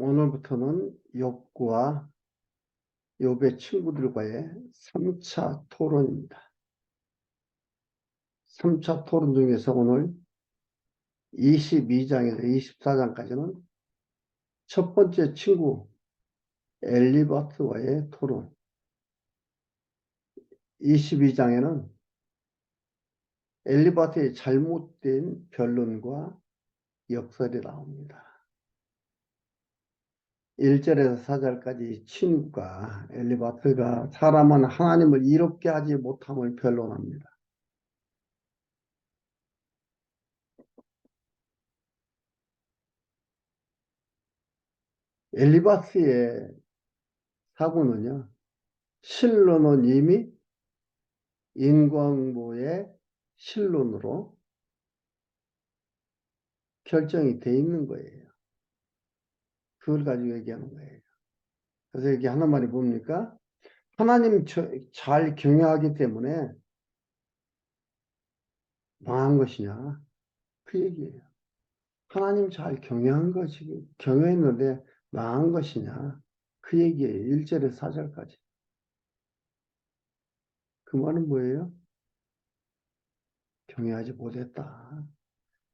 오늘부터는 욥과 욥의 친구들과의 3차 토론입니다. 3차 토론 중에서 오늘 22장에서 24장까지는 첫 번째 친구 엘리바트와의 토론 22장에는 엘리바트의 잘못된 변론과 역설이 나옵니다. 1절에서 4절까지 친구가 엘리바트가 사람은 하나님을 이롭게 하지 못함을 변론합니다. 엘리바스의 사고는요, 실론은 이미 인광보의 실론으로 결정이 돼 있는 거예요. 그걸 가지고 얘기하는 거예요. 그래서 여기 하는 말이 뭡니까? 하나님 잘 경외하기 때문에 망한 것이냐? 그 얘기예요. 하나님 잘 경외한 것이, 경외했는데 망한 것이냐? 그 얘기예요. 1절에서 4절까지. 그 말은 뭐예요? 경외하지 못했다.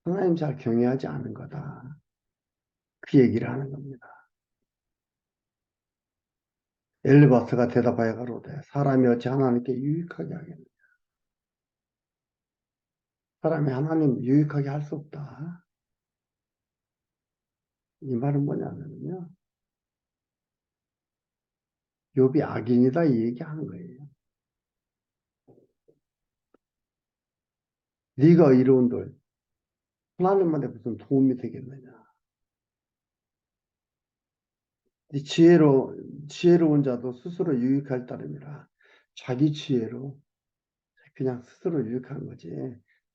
하나님 잘 경외하지 않은 거다. 그 얘기를 하는 겁니다. 엘리바스가 대답하여 가로되 사람이 어찌 하나님께 유익하게 하겠느냐. 사람이 하나님 유익하게 할 수 없다. 이 말은 뭐냐면요. 욥이 악인이다 이 얘기하는 거예요. 네가 이로운들 하나님한테 무슨 도움이 되겠느냐. 지혜로, 지혜로운 자도 스스로 유익할 따름이라. 자기 지혜로 그냥 스스로 유익한 거지.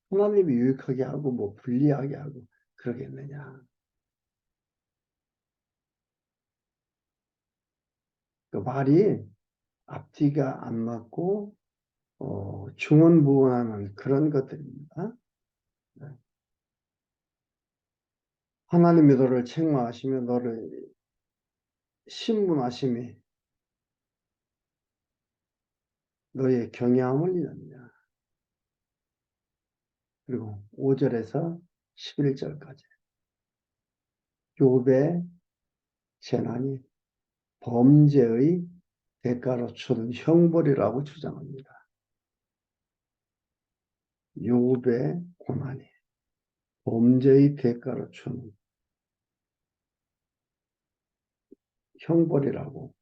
하나님이 유익하게 하고 뭐 불리하게 하고 그러겠느냐. 그 말이 앞뒤가 안 맞고 어, 중언부언하는 그런 것들입니다. 네. 하나님이 너를 책망하시며 너를 신문하심이 너의 경외함을 이느냐. 그리고 5절에서 11절까지 욥의 재난이 범죄의 대가로 주는 형벌이라고 주장합니다. 욥의 고난이 범죄의 대가로 주는 형벌이라고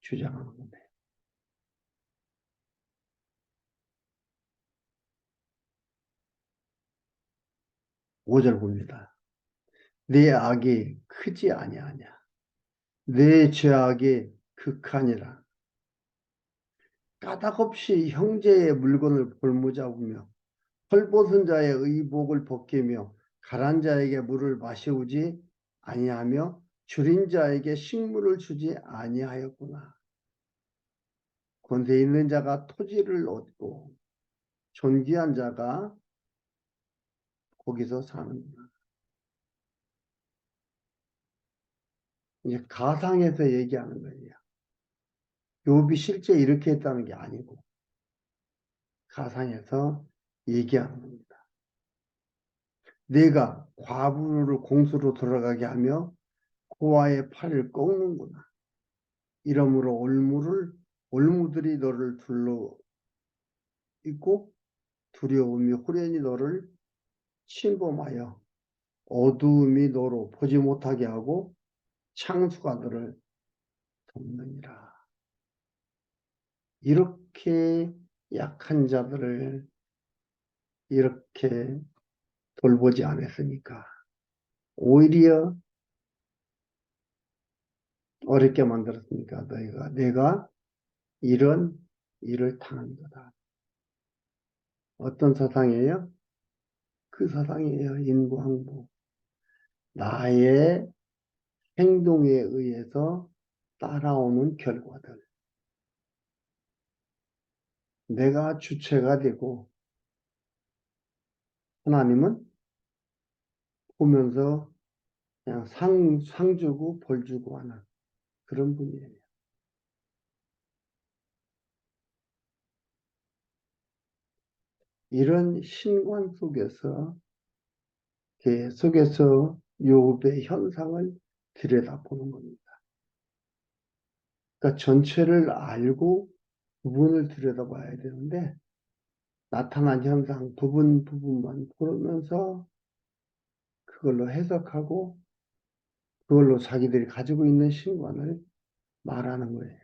주장하는 건데. 오절 봅니다. 네 악이 크지 아니하냐. 내 죄악이 극하니라. 까닭없이 형제의 물건을 볼모잡으며 헐벗은 자의 의복을 벗기며 가란 자에게 물을 마시우지 아니하며 줄인 자에게 식물을 주지 아니하였구나. 권세 있는 자가 토지를 얻고 존귀한 자가 거기서 사는구나. 이제 가상에서 얘기하는 거예요. 욥이 실제 이렇게 했다는 게 아니고 가상에서 얘기하는 겁니다. 내가 과부를 공수로 돌아가게 하며 고아의 팔을 꺾는구나. 이러므로 올무를 올무들이 너를 둘러 있고 두려움이 후련히 너를 침범하여 어두움이 너로 보지 못하게 하고 창수가 너를 돕느니라. 이렇게 약한 자들을 이렇게 돌보지 않았으니까 오히려 어렵게 만들었으니까 너희가 내가 이런 일을 당한 거다. 어떤 사상이에요? 그 사상이에요. 인구항복. 나의 행동에 의해서 따라오는 결과들. 내가 주체가 되고 하나님은 보면서 그냥 상, 상 주고 벌 주고 하는 그런 분이에요. 이런 신관 속에서 계속해서 요업의 현상을 들여다보는 겁니다. 그러니까 전체를 알고 부분을 들여다봐야 되는데 나타난 현상 부분 부분만 보면서 그걸로 해석하고 그걸로 자기들이 가지고 있는 신관을 말하는 거예요.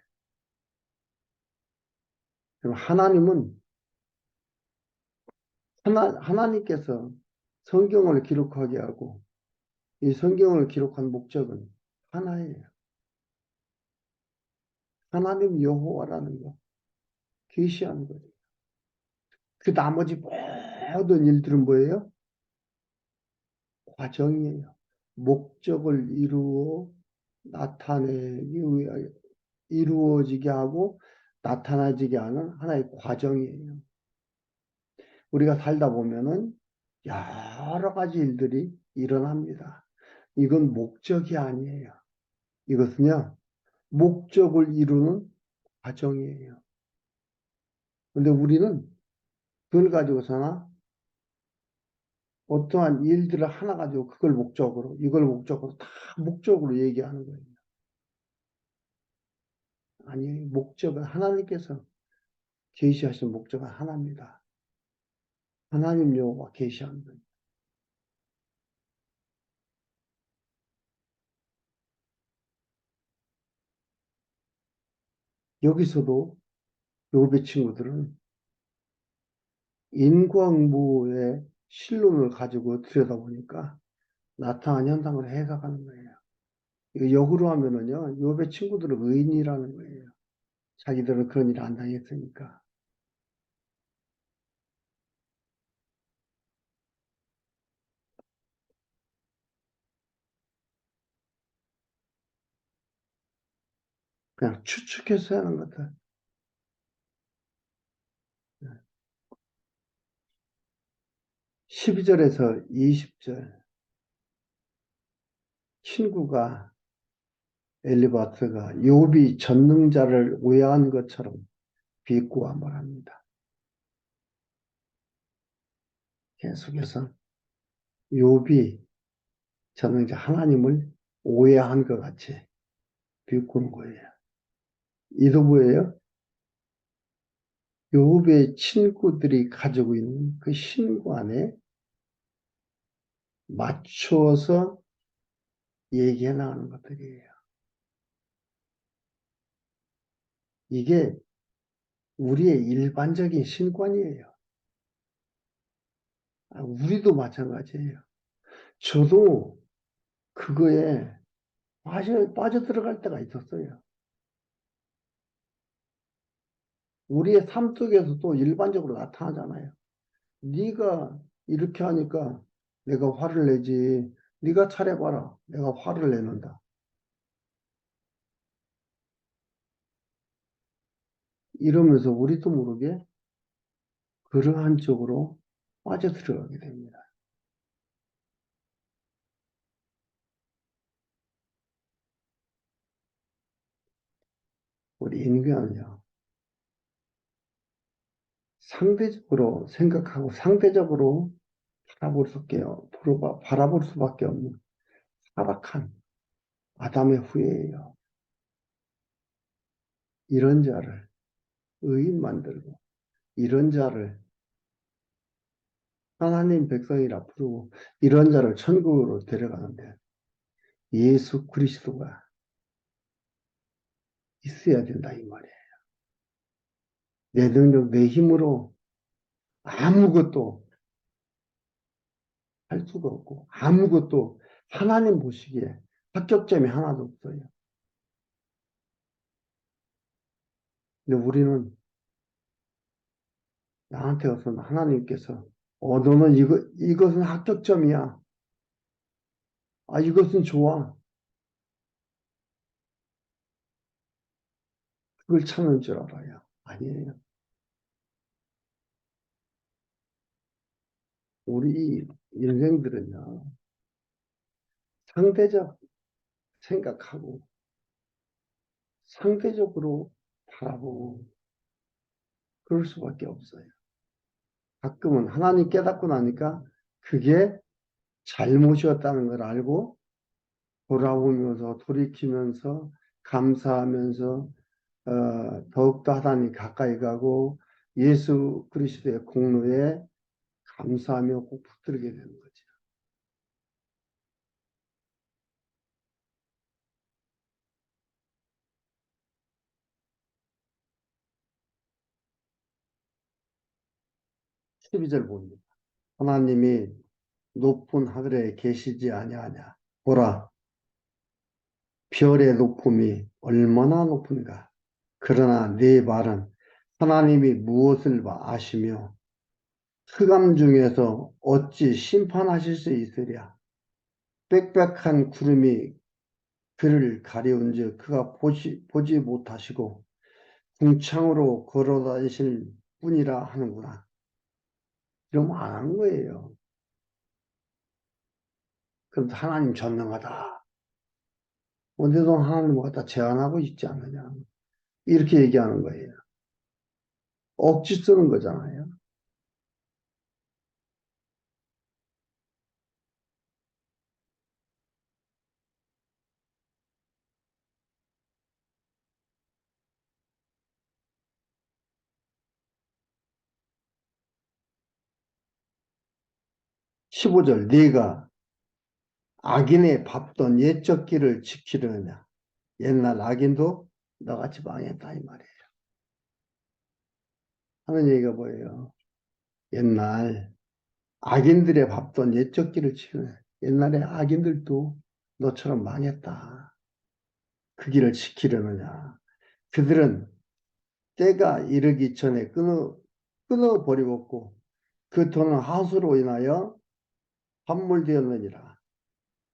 그럼 하나님은 하나, 하나님께서 성경을 기록하게 하고 이 성경을 기록한 목적은 하나예요. 하나님 여호와라는 거 계시하는 거죠. 그 나머지 모든 일들은 뭐예요? 과정이에요. 목적을 이루어 나타내기 위하여 이루어지게 하고 나타나지게 하는 하나의 과정이에요. 우리가 살다 보면은 여러 가지 일들이 일어납니다. 이건 목적이 아니에요. 이것은요, 목적을 이루는 과정이에요. 근데 우리는 그걸 가지고서나 어떠한 일들을 하나 가지고 그걸 목적으로, 이걸 목적으로 다 목적으로 얘기하는 거예요. 아니, 목적은 하나님께서 계시하신 목적은 하나입니다. 하나님 여호와 계시하는 거예요. 여기서도 요배 친구들은 인광부의 실론을 가지고 들여다보니까 나타난 현상을 해석하는 거예요. 역으로 하면은요, 요배 친구들은 의인이라는 거예요. 자기들은 그런 일을 안 당했으니까. 그냥 추측해서 하는 것들. 12절에서 20절. 친구가 엘리바트가 욥이 전능자를 오해한 것처럼 비꼬아 말합니다. 계속해서 욥이 전능자 하나님을 오해한 것 같이 비꼬는 거예요. 이도 뭐예요? 욥의 친구들이 가지고 있는 그 신관에 맞추어서 얘기해 나가는 것들이에요. 이게 우리의 일반적인 신관이에요. 아, 우리도 마찬가지예요. 저도 그거에 빠져, 빠져 들어갈 때가 있었어요. 우리의 삶 속에서 또 일반적으로 나타나잖아요. 네가 이렇게 하니까 내가 화를 내지. 네가 차려봐라. 내가 화를 내는다. 이러면서 우리도 모르게 그러한 쪽으로 빠져들어가게 됩니다. 우리 인간은요, 상대적으로 생각하고 상대적으로 바라볼 수밖에, 바라볼 수밖에 없는 사악한 아담의 후예예요. 이런 자를 의인 만들고 이런 자를 하나님 백성이라 부르고 이런 자를 천국으로 데려가는데 예수 그리스도가 있어야 된다 이 말이에요. 내 능력, 내 힘으로 아무것도 할 수가 없고 아무것도 하나님 보시기에 합격점이 하나도 없어요. 근데 우리는 나한테 와서 하나님께서 어 너는 이거 이것은 합격점이야. 아 이것은 좋아. 그걸 찾는 줄 알아요. 아니에요. 우리 인생들은요, 상대적 생각하고 상대적으로 바라보고 그럴 수밖에 없어요. 가끔은 하나님 깨닫고 나니까 그게 잘못이었다는 걸 알고 돌아보면서 돌이키면서 감사하면서 어, 더욱더 하나님 가까이 가고 예수 그리스도의 공로에 감사하며 꼭 붙들게 되는 거죠. 십이절 봅니다. 하나님이 높은 하늘에 계시지 아니하냐. 보라, 별의 높음이 얼마나 높은가. 그러나 네 말은 하나님이 무엇을 아시며 흑암 중에서 어찌 심판하실 수 있으랴. 빽빽한 구름이 그를 가려운즉 그가 보지, 보지 못하시고 궁창으로 걸어다니실 뿐이라 하는구나. 이러면 안 한 거예요. 그럼 하나님 전능하다. 언제도 하나님을 갖다 제한하고 있지 않느냐. 이렇게 얘기하는 거예요. 억지 쓰는 거잖아요. 십오절 네가 악인의 밟던 옛적 길을 지키려느냐. 옛날 악인도 너같이 망했다 이 말이에요. 하는 얘기가 뭐예요? 옛날 악인들의 밟던 옛적 길을 지키는 옛날에 악인들도 너처럼 망했다. 그 길을 지키려느냐. 그들은 때가 이르기 전에 끊어, 끊어버리고 그 돈은 하수로 인하여 환물되었느니라.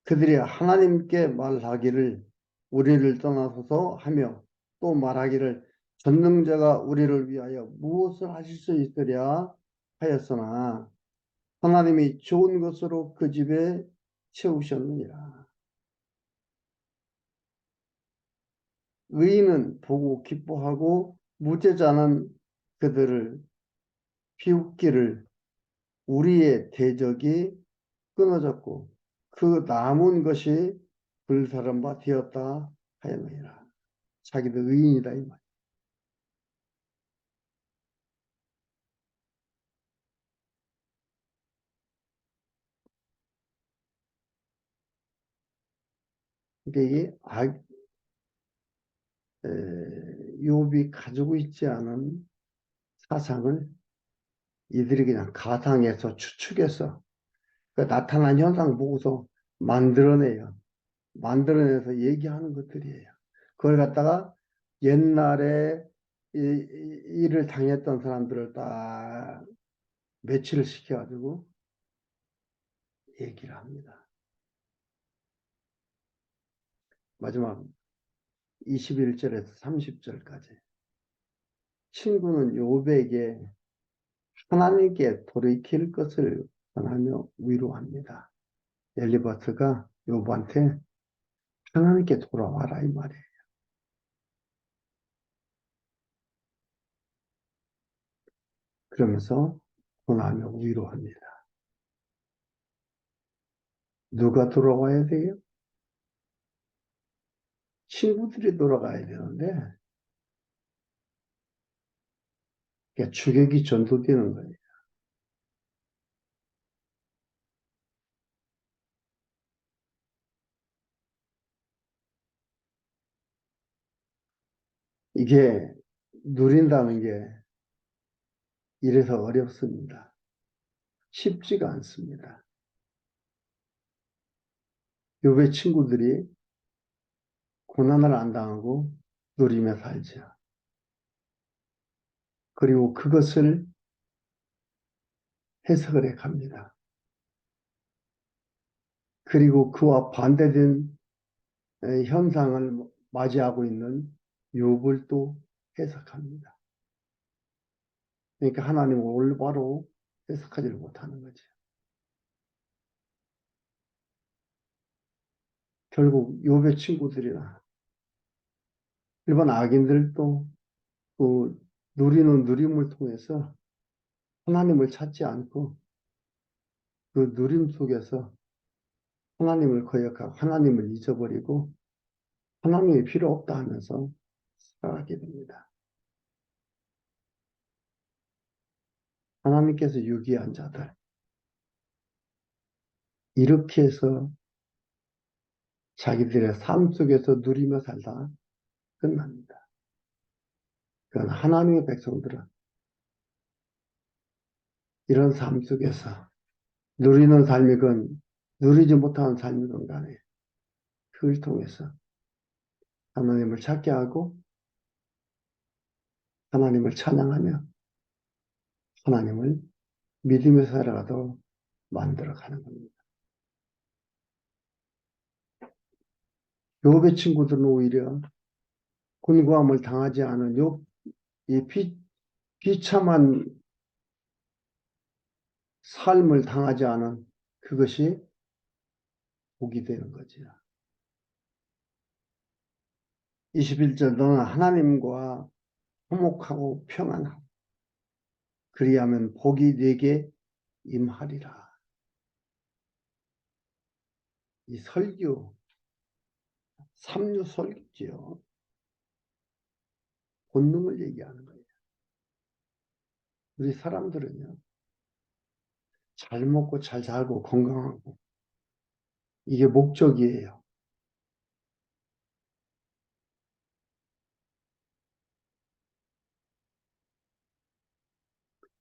그들이 하나님께 말하기를 우리를 떠나서서 하며 또 말하기를 전능자가 우리를 위하여 무엇을 하실 수 있으랴 하였으나 하나님이 좋은 것으로 그 집에 채우셨느니라. 의인은 보고 기뻐하고 무죄자는 그들을 비웃기를 우리의 대적이 끊어졌고 그 남은 것이 불사람 바 되었다 하였느니라. 자기도 의인이다 이 말. 그러니까 이게 악, 에, 욥이 가지고 있지 않은 사상을 이들이 그냥 가상해서 추측해서 그 나타난 현상 보고서 만들어내요. 만들어내서 얘기하는 것들이에요. 그걸 갖다가 옛날에 이, 이, 일을 당했던 사람들을 딱 매치를 시켜가지고 얘기를 합니다. 마지막 21절에서 30절까지 친구는 요백에 하나님께 돌이킬 것을 권 하며 위로합니다. 엘리버트가 요브한테 하나님께 돌아와라 이 말이에요. 그러면서 권하며 위로합니다. 누가 돌아와야 돼요? 친구들이 돌아가야 되는데 그러니까 주객이 전도되는 거예요. 이게 누린다는 게 이래서 어렵습니다. 쉽지가 않습니다. 요배 친구들이 고난을 안 당하고 누리며 살죠. 그리고 그것을 해석을 해 갑니다. 그리고 그와 반대된 현상을 맞이하고 있는 욥을 또 해석합니다. 그러니까 하나님을 올바로 해석하지를 못하는 거죠. 결국 요배 친구들이나 일반 악인들도 그 누리는 누림을 통해서 하나님을 찾지 않고 그 누림 속에서 하나님을 거역하고 하나님을 잊어버리고 하나님이 필요 없다 하면서 살아가게 됩니다. 하나님께서 유기한 자들 이렇게 해서 자기들의 삶 속에서 누리며 살다 끝납니다. 그건 하나님의 백성들은 이런 삶 속에서 누리는 삶이건 누리지 못하는 삶이건 간에 그걸 통해서 하나님을 찾게 하고 하나님을 찬양하며 하나님을 믿으며 살아가도록 만들어 가는 겁니다. 욥의 친구들은 오히려 곤고함을 당하지 않은 욥, 이 비, 비참한 삶을 당하지 않은 그것이 복이 되는 거지요. 21절 너는 하나님과 화목하고 평안하고 그리하면 복이 내게 임하리라. 이 설교 삼류 설교지요. 본능을 얘기하는 거예요. 우리 사람들은요. 잘 먹고 잘 살고 건강하고 이게 목적이에요.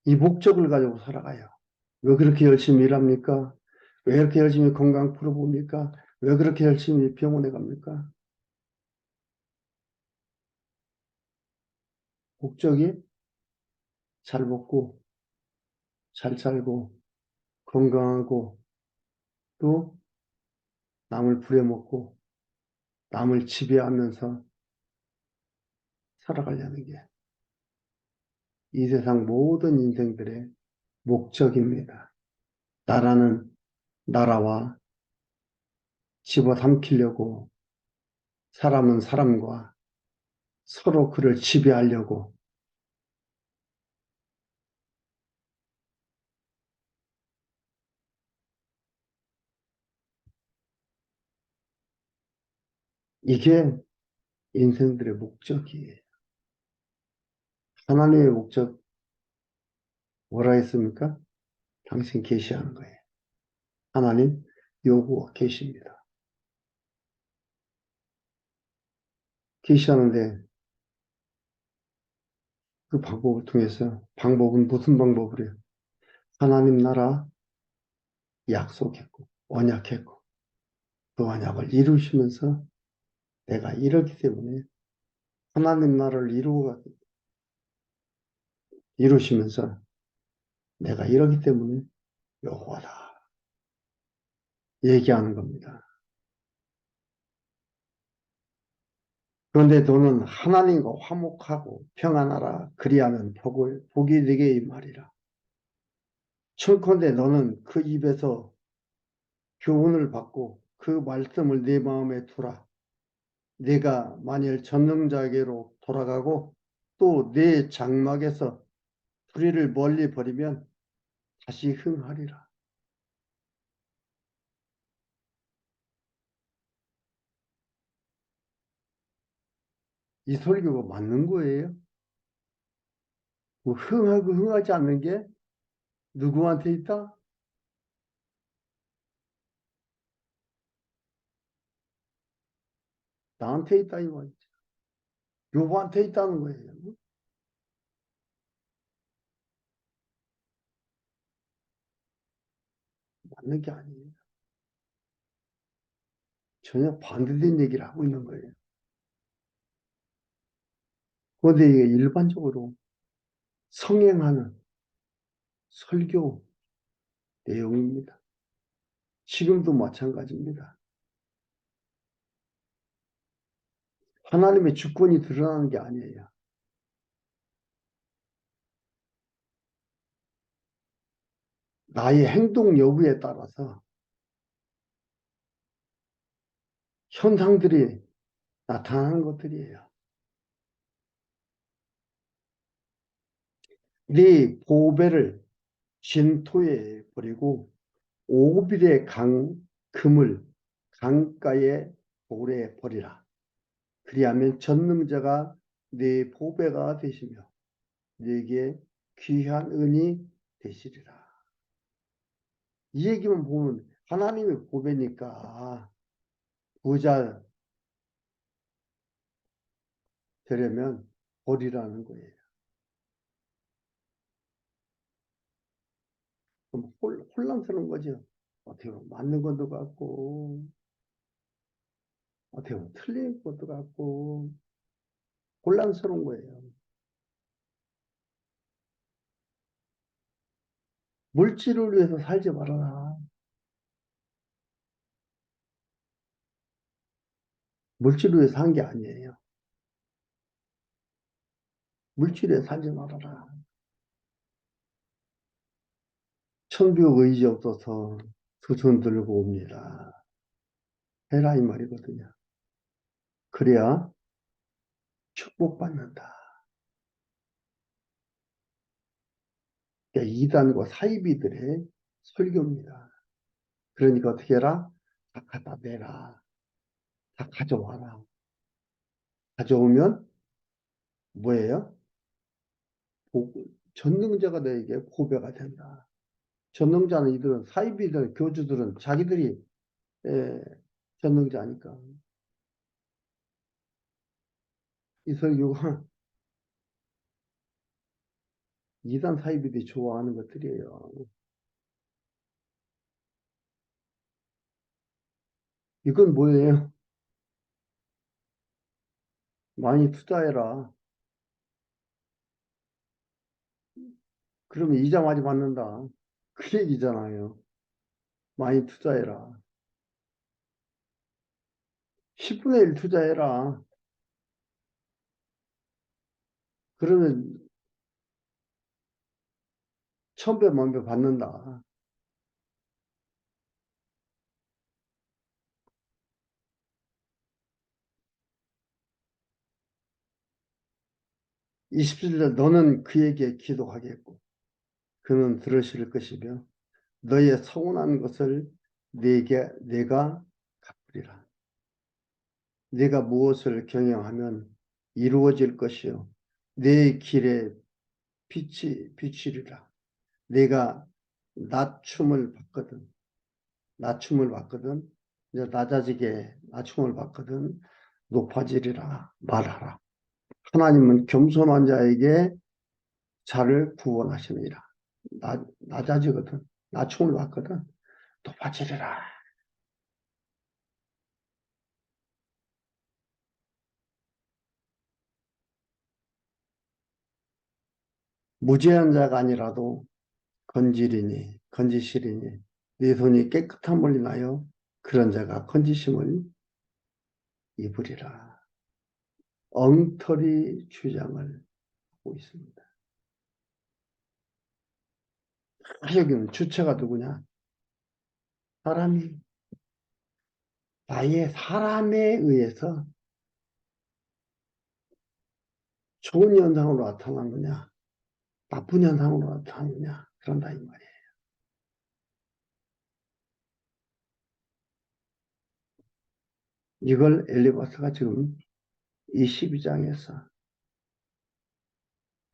이 목적을 가지고 살아가요. 왜 그렇게 열심히 일합니까? 왜 이렇게 열심히 건강 풀어봅니까? 왜 그렇게 열심히 병원에 갑니까? 목적이 잘 먹고, 잘 살고, 건강하고, 또 남을 부려먹고, 남을 지배하면서 살아가려는 게 이 세상 모든 인생들의 목적입니다. 나라는 나라와 집어삼키려고 사람은 사람과 서로 그를 지배하려고 이게 인생들의 목적이에요. 하나님의 목적 뭐라 했습니까? 당신 계시하는 거예요. 하나님 요구와 계십니다. 계시하는데 그 방법을 통해서 방법은 무슨 방법을 해요? 하나님 나라 약속했고 언약했고 그 언약을 이루시면서 내가 이렇기 때문에 하나님 나라를 이루고 이루시면서 내가 이러기 때문에 여호와다 얘기하는 겁니다. 그런데 너는 하나님과 화목하고 평안하라 그리하면 복을 복이 되게 이 말이라. 청컨대 너는 그 입에서 교훈을 받고 그 말씀을 내 마음에 두라. 내가 만일 전능자에게로 돌아가고 또 내 장막에서 불의를 멀리 버리면 다시 흥하리라. 이 설교가 맞는 거예요? 뭐 흥하고 흥하지 않는 게 누구한테 있다? 나한테 있다 이 말이죠. 요한테 있다는 거예요. 맞는 게 아니에요. 전혀 반대된 얘기를 하고 있는 거예요. 그런데 이게 일반적으로 성행하는 설교 내용입니다. 지금도 마찬가지입니다. 하나님의 주권이 드러나는 게 아니에요. 나의 행동 여부에 따라서 현상들이 나타나는 것들이에요. 네 보배를 진토에 버리고 오빌의 강, 금을 강가에 고래 버리라. 그리하면 전능자가 네 보배가 되시며 네게 귀한 은이 되시리라. 이 얘기만 보면 하나님의 보배니까 부자 되려면 버리라는 거예요. 그럼 혼, 혼란스러운 거죠. 어떻게 보면 맞는 것도 같고, 어떻게 보면 틀린 것도 같고, 혼란스러운 거예요. 물질을 위해서 살지 말아라. 물질을 위해서 산게 아니에요. 물질에 살지 말아라. 천국 의지 없어서 두 손 들고 옵니다. 해라 이 말이거든요. 그래야 축복받는다. 이단과 사이비들의 설교입니다. 그러니까 어떻게 해라? 다 갖다 내라. 다 가져와라. 가져오면 뭐예요? 전능자가 너에게 고배가 된다. 전능자는 이들은 사이비들, 교주들은 자기들이 에, 전능자니까. 이 설교가 이단 사이비들이 좋아하는 것들이에요. 이건 뭐예요? 많이 투자해라. 그러면 이자 많이 받는다. 그 얘기잖아요. 많이 투자해라. 10분의 1 투자해라. 그러면 천배 만배 받는다. 이십칠 너는 그에게 기도하겠고 그는 들으실 것이며 너의 서운한 것을 내게 내가 갚으리라. 내가 무엇을 경영하면 이루어질 것이요 내 길에 빛이 비치리라. 내가 낮춤을 받거든. 낮춤을 받거든. 이제 낮아지게 낮춤을 받거든. 높아지리라 말하라. 하나님은 겸손한 자에게 자를 구원하시느니라. 낮, 낮아지거든. 낮춤을 받거든. 높아지리라. 무죄한 자가 아니라도 건지리니 건지시리니 네 손이 물이 나요 그런 자가 건지심을 입으리라. 엉터리 주장을 하고 있습니다. 여기는 주체가 누구냐? 사람이 나의 사람에 의해서 좋은 현상으로 나타난 거냐? 나쁜 현상으로 나타나느냐? 그런다 이 말이에요. 이걸 엘리바스가 지금 이 12장에서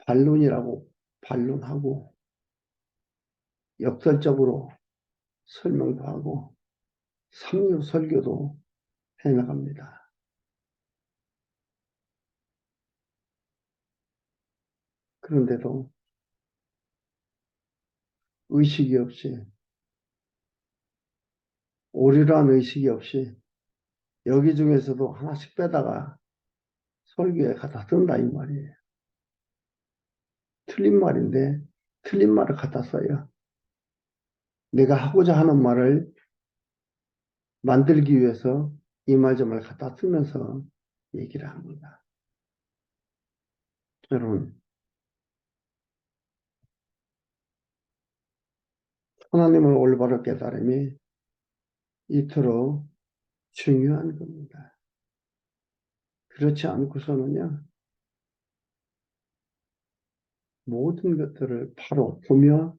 반론이라고 반론하고 역설적으로 설명도 하고 삼류 설교도 해나갑니다. 그런데도 의식이 없이 오류란 의식이 없이 여기 중에서도 하나씩 빼다가 설교에 갖다 쓴다 이 말이에요. 틀린 말인데 틀린 말을 갖다 써요. 내가 하고자 하는 말을 만들기 위해서 이 말 저말 갖다 쓰면서 얘기를 합니다. 여러분 하나님을 올바로 깨달음이 이토록 중요한 겁니다. 그렇지 않고서는요, 모든 것들을 바로 보며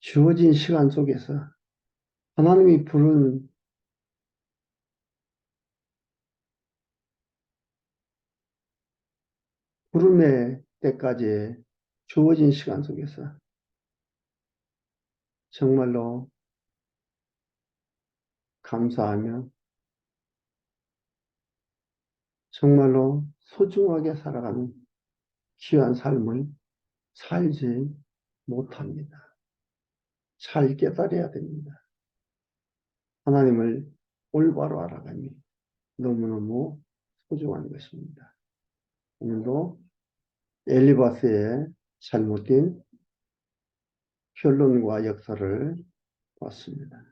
주어진 시간 속에서 하나님이 부른 부름의 때까지 주어진 시간 속에서 정말로 감사하며 정말로 소중하게 살아가는 귀한 삶을 살지 못합니다. 잘 깨달아야 됩니다. 하나님을 올바로 알아가니 너무너무 소중한 것입니다. 오늘도 엘리바스의 잘못된 변론과 역사를 봤습니다.